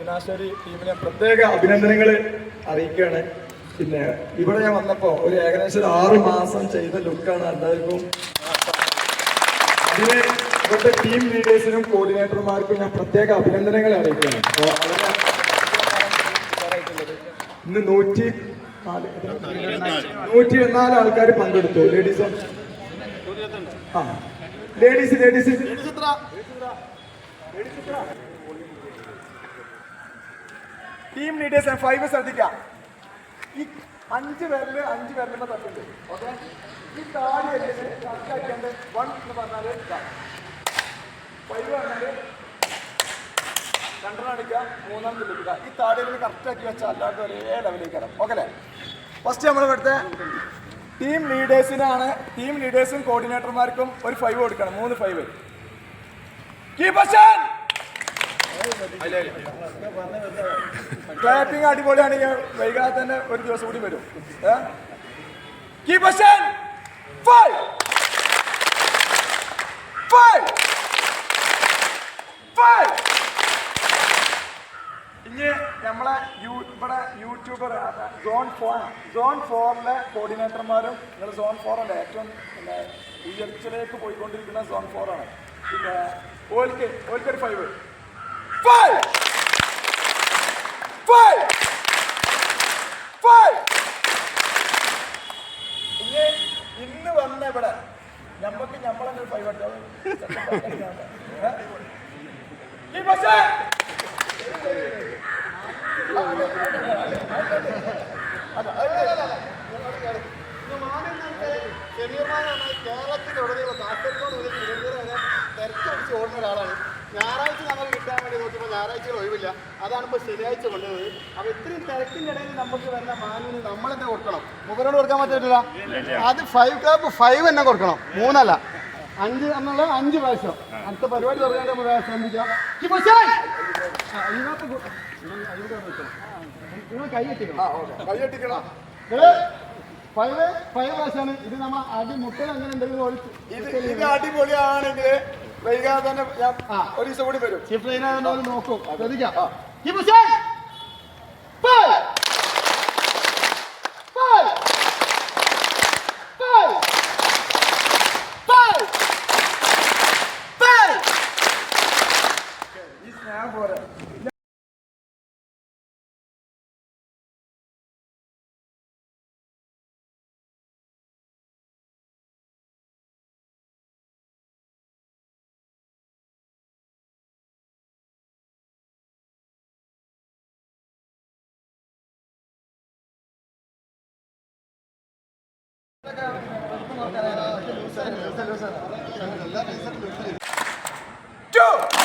വിനാശ്വരി ടീമിനെ പ്രത്യേക അഭിനന്ദനങ്ങൾ അറിയിക്കുകയാണ്. പിന്നെ ഇവിടെ ഞാൻ വന്നപ്പോൾ ഒരു ഏകദേശം ആറു മാസം ചെയ്ത ലുക്കാണ് എല്ലാവർക്കും അതിന് ഇവിടുത്തെ ടീം ലീഡേഴ്സിനും കോർഡിനേറ്റർമാർക്കും ഞാൻ പ്രത്യേക അഭിനന്ദനങ്ങൾ അറിയിക്കുകയാണ്. അപ്പോൾ അവരെ ഇന്ന് നൂറ്റി നൂറ്റി നാല് ആൾക്കാർ പങ്കെടുത്തു. ലേഡീസ് ആ. Ladies ladies team leaders five ശ്രദ്ധിക്കാം. ഈ അഞ്ച് പേരിൽ അഞ്ച് പേരിലുമ്പോ തട്ടുണ്ട്. ഓക്കെ ഈ താഴെ വൺ എന്ന് പറഞ്ഞാൽ ഫൈവ് അടിക്കുക മൂന്നാം ഈ അല്ലാണ്ട് അല്ലേ? ഫസ്റ്റ് നമ്മൾ ഇവിടുത്തെ ടീം ലീഡേഴ്സിനാണ് ടീം ലീഡേഴ്സും കോർഡിനേറ്റർമാർക്കും ഒരു ഫൈവ് കൊടുക്കണം. മൂന്ന് ഫൈവ് ക്ലാപ്പിംഗ് അടിപൊളിയാണെങ്കിൽ വൈകാതെ തന്നെ ഒരു ദിവസം കൂടി വരും. ഇനി നമ്മളെ ഇവിടെ യൂട്യൂബർ സോൺ ഫോർ സോൺ ഫോറിലെ കോർഡിനേറ്റർമാരും നിങ്ങൾ സോൺ ഫോറിന്റെ ഏറ്റവും പിന്നെ ഉയർച്ചയിലേക്ക് പോയിക്കൊണ്ടിരിക്കുന്ന സോൺ ഫോറാണ് പിന്നെ ഓൽക്ക് ഓൽക്കെ ഒരു ഫൈവ് ഫൈവ് Fight! Fight! ഇനി ഇന്ന് വന്ന ഇവിടെ ഞമ്മക്ക് ഞമ്മളെ ഫൈവ് അടിച്ചാൽ ഈ പക്ഷേ കേരളത്തിലുടനീളം കാസർഗോഡ് മുതൽ തിരുവനന്തപുരം വരെ തിരക്കടിച്ച് ഓടുന്ന ഒരാളാണ് ഞായറാഴ്ച നമ്മൾ കിട്ടാൻ വേണ്ടി നോക്കിയപ്പോൾ ഞായറാഴ്ച ഒഴിവില്ല. അതാണ് ഇപ്പോൾ ശനിയാഴ്ച കൊണ്ടുപോയത് അപ്പോൾ ഇത്രയും തിരക്കിന്റെ ഇടയിൽ നമുക്ക് വരുന്ന മാനുവിന് നമ്മളെന്നെ കൊടുക്കണം? മുഖരോട് കൊടുക്കാൻ പറ്റില്ല അത് ഫൈവ് ക്യാപ്പ് ഫൈവ് തന്നെ കൊടുക്കണം. മൂന്നല്ല. അഞ്ച് എന്നുള്ള അഞ്ച് പ്രാവശ്യം. അടുത്ത പരിപാടി തുടങ്ങാൻ നമ്മൾ ശ്രമിക്കാം. കൈയട്ടിക്കണം ഫൈവ് ഫൈവ് പ്രാവശ്യമാണ്. ഇത് നമ്മ അടി മുട്ടൽ അങ്ങനെ എന്തെങ്കിലും അടിപൊളിയാണെങ്കിൽ വൈകാതെ തന്നെ ഞാൻ. ഒരു ദിവസം കൂടി വരും. ചീഫ് ലൈനാ നോക്കും. ശ്രദ്ധിക്കാം ഈ പക്ഷേ five five five five five ഈ സ്നേഹം പോലെ Two.